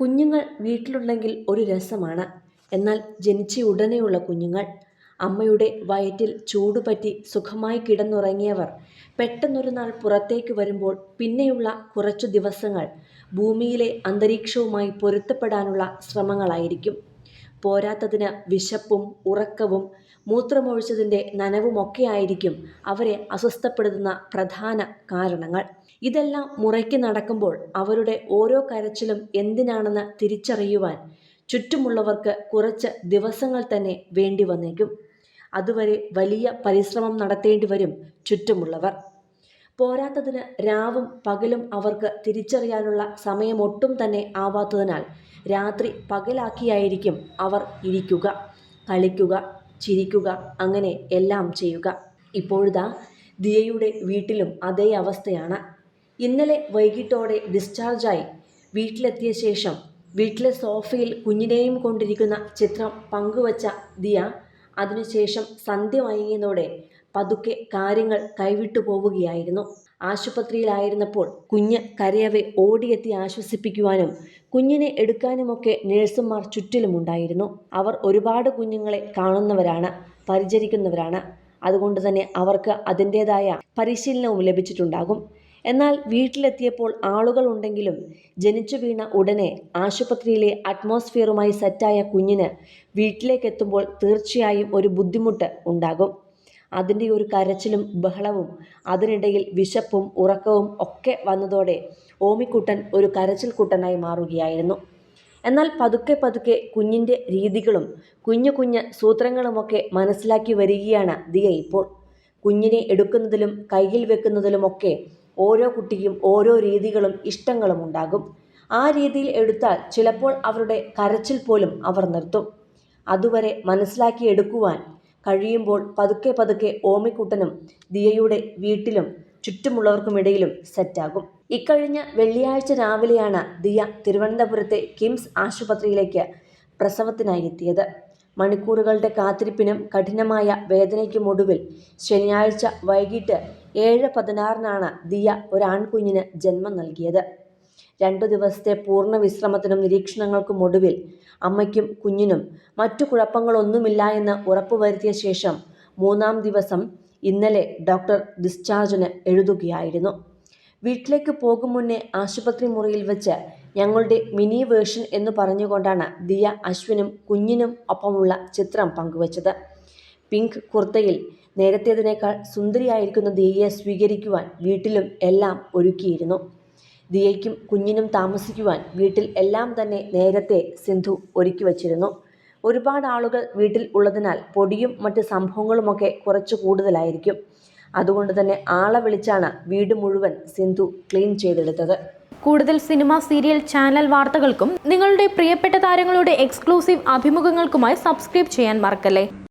കുഞ്ഞുങ്ങൾ വീട്ടിലുണ്ടെങ്കിൽ ഒരു രസമാണ്. എന്നാൽ ജനിച്ച ഉടനെയുള്ള കുഞ്ഞുങ്ങൾ അമ്മയുടെ വയറ്റിൽ ചൂടുപറ്റി സുഖമായി കിടന്നുറങ്ങിയവർ പെട്ടെന്നൊരു നാൾ പുറത്തേക്ക് വരുമ്പോൾ പിന്നെയുള്ള കുറച്ചു ദിവസങ്ങൾ ഭൂമിയിലെ അന്തരീക്ഷവുമായി പൊരുത്തപ്പെടാനുള്ള ശ്രമങ്ങളായിരിക്കും. പോരാത്തതിന് വിശപ്പും ഉറക്കവും മൂത്രമൊഴിച്ചതിന്റെ നനവുമൊക്കെയായിരിക്കും അവരെ അസ്വസ്ഥപ്പെടുത്തുന്ന പ്രധാന കാരണങ്ങൾ. ഇതെല്ലാം മുറയ്ക്ക് നടക്കുമ്പോൾ അവരുടെ ഓരോ കരച്ചിലും എന്തിനാണെന്ന് തിരിച്ചറിയുവാൻ ചുറ്റുമുള്ളവർക്ക് കുറച്ച് ദിവസങ്ങൾ തന്നെ വേണ്ടി വന്നേക്കും. അതുവരെ വലിയ പരിശ്രമം നടത്തേണ്ടി വരും ചുറ്റുമുള്ളവർ. പോരാത്തതിന് രാവും പകലും അവർക്ക് തിരിച്ചറിയാനുള്ള സമയമൊട്ടും തന്നെ ആവാത്തതിനാൽ രാത്രി പകലാക്കിയായിരിക്കും അവർ ഇരിക്കുക കളിക്കുക ചിരിക്കുക അങ്ങനെ എല്ലാം ചെയ്യുക. ഇപ്പോഴിതാ ദിയയുടെ വീട്ടിലും അതേ അവസ്ഥയാണ്. ഇന്നലെ വൈകിട്ടോടെ ഡിസ്ചാർജായി. വീട്ടിലെത്തിയ ശേഷം വീട്ടിലെ സോഫയിൽ കുഞ്ഞിനെയും കൊണ്ടിരിക്കുന്ന ചിത്രം പങ്കുവച്ച ദിയ അതിനുശേഷം സന്ധ്യ മയങ്ങിയതോടെ പതുക്കെ കാര്യങ്ങൾ കൈവിട്ടു പോവുകയായിരുന്നു. ആശുപത്രിയിലായിരുന്നപ്പോൾ കുഞ്ഞ് കരയവെ ഓടിയെത്തി ആശ്വസിപ്പിക്കുവാനും കുഞ്ഞിനെ എടുക്കാനുമൊക്കെ നഴ്സുമാർ ചുറ്റിലുമുണ്ടായിരുന്നു. അവർ ഒരുപാട് കുഞ്ഞുങ്ങളെ കാണുന്നവരാണ് പരിചരിക്കുന്നവരാണ്. അതുകൊണ്ട് തന്നെ അവർക്ക് അതിന്റേതായ പരിശീലനവും ലഭിച്ചിട്ടുണ്ടാകും. എന്നാൽ വീട്ടിലെത്തിയപ്പോൾ ആളുകൾ ഉണ്ടെങ്കിലും ജനിച്ചു വീണ ഉടനെ ആശുപത്രിയിലെ അറ്റ്മോസ്ഫിയറുമായി സെറ്റായ കുഞ്ഞിന് വീട്ടിലേക്കെത്തുമ്പോൾ തീർച്ചയായും ഒരു ബുദ്ധിമുട്ട് ഉണ്ടാകും. അതിന്റെ ഒരു കരച്ചിലും ബഹളവും അതിനിടയിൽ വിശപ്പും ഉറക്കവും ഒക്കെ വന്നതോടെ ഓമിക്കുട്ടൻ ഒരു കരച്ചിൽ കുട്ടനായി മാറുകയായിരുന്നു. എന്നാൽ പതുക്കെ പതുക്കെ കുഞ്ഞിന്റെ രീതികളും കുഞ്ഞു കുഞ്ഞ് സൂത്രങ്ങളുമൊക്കെ മനസ്സിലാക്കി വരികയാണ് ദിയ ഇപ്പോൾ. കുഞ്ഞിനെ എടുക്കുന്നതിലും കയ്യിൽ വെക്കുന്നതിലുമൊക്കെ ഓരോ കുട്ടിക്കും ഓരോ രീതികളും ഇഷ്ടങ്ങളും ഉണ്ടാകും. ആ രീതിയിൽ എടുത്താൽ ചിലപ്പോൾ അവരുടെ കരച്ചിൽ പോലും അവർ നിർത്തും. അതുവരെ മനസ്സിലാക്കിയെടുക്കുവാൻ കഴിയുമ്പോൾ പതുക്കെ പതുക്കെ ഓമിക്കുട്ടനും ദിയയുടെ വീട്ടിലും ചുറ്റുമുള്ളവർക്കുമിടയിലും സെറ്റാകും. ഇക്കഴിഞ്ഞ വെള്ളിയാഴ്ച രാവിലെയാണ് ദിയ തിരുവനന്തപുരത്തെ കിംസ് ആശുപത്രിയിലേക്ക് പ്രസവത്തിനായി എത്തിയത്. മണിക്കൂറുകളുടെ കാത്തിരിപ്പിനും കഠിനമായ വേദനയ്ക്കും ഒടുവിൽ ശനിയാഴ്ച വൈകിട്ട് ഏഴ് പതിനാറിനാണ് ദിയ ഒരാൺകുഞ്ഞിന് ജന്മം നൽകിയത്. രണ്ടു ദിവസത്തെ പൂർണ വിശ്രമത്തിനും നിരീക്ഷണങ്ങൾക്കും ഒടുവിൽ അമ്മയ്ക്കും കുഞ്ഞിനും മറ്റു കുഴപ്പങ്ങളൊന്നുമില്ല എന്ന് ഉറപ്പുവരുത്തിയ ശേഷം മൂന്നാം ദിവസം ഇന്നലെ ഡോക്ടർ ഡിസ്ചാർജിന് എഴുതുകയായിരുന്നു. വീട്ടിലേക്ക് പോകും മുന്നേ ആശുപത്രി മുറിയിൽ വെച്ച് ഞങ്ങളുടെ മിനി വേർഷൻ എന്ന് പറഞ്ഞുകൊണ്ടാണ് ദിയ അശ്വിനും കുഞ്ഞിനും ഒപ്പമുള്ള ചിത്രം പങ്കുവച്ചത്. പിങ്ക് കുർത്തയിൽ നേരത്തേതിനേക്കാൾ സുന്ദരിയായിരിക്കുന്ന ദിയയെ സ്വീകരിക്കുവാൻ വീട്ടിലും എല്ലാം ഒരുക്കിയിരുന്നു. ദിയയ്ക്കും കുഞ്ഞിനും താമസിക്കുവാൻ വീട്ടിൽ എല്ലാം തന്നെ നേരത്തെ സിന്ധു ഒരുക്കി വച്ചിരുന്നു. ഒരുപാട് ആളുകൾ വീട്ടിൽ ഉള്ളതിനാൽ പൊടിയും മറ്റ് സംഭവങ്ങളുമൊക്കെ കുറച്ച് കൂടുതലായിരിക്കും. അതുകൊണ്ട് തന്നെ ആളെ വിളിച്ചാണ് വീട് മുഴുവൻ സിന്ധു ക്ലീൻ ചെയ്തെടുത്തത്. കൂടുതൽ സിനിമ സീരിയൽ ചാനൽ വാർത്തകൾക്കും നിങ്ങളുടെ പ്രിയപ്പെട്ട താരങ്ങളുടെ എക്സ്ക്ലൂസീവ് അഭിമുഖങ്ങൾക്കുമായി സബ്സ്ക്രൈബ് ചെയ്യാൻ മറക്കല്ലേ?